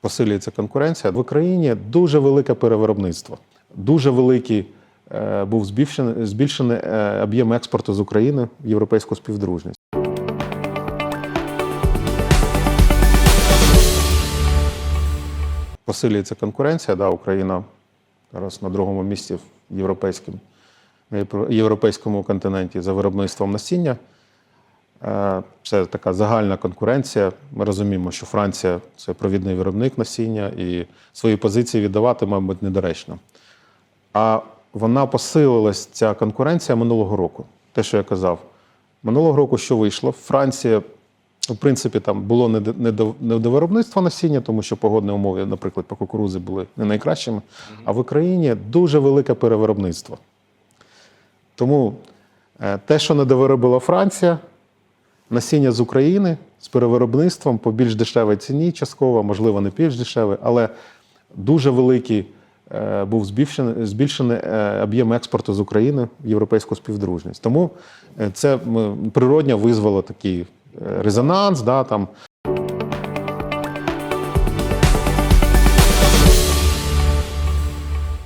посилюється конкуренція. В Україні дуже велике перевиробництво, дуже великий е, був збільшений, збільшений е, об'єм експорту з України в європейську співдружність. Посилюється конкуренція. Да, Україна зараз на другому місці в європейському, європейському континенті за виробництвом насіння. Е, Це така загальна конкуренція. Ми розуміємо, що Франція це провідний виробник насіння і свої позиції віддавати, мабуть, недоречно. А вона посилилась ця конкуренція минулого року. Те, що я казав, минулого року що вийшло? Франція, в принципі, там було не до, не до, виробництва насіння, тому що погодні умови, наприклад, по кукурудзі були не найкращими. А в Україні дуже велике перевиробництво. Тому е, те, що не довиробила Франція, насіння з України з перевиробництвом по більш дешевій ціні, частково, можливо, не більш дешеве, але дуже великий е, був збільшений, збільшений е, об'єм експорту з України в європейську співдружність. Тому е, це природньо визвало такий резонанс. Да, там,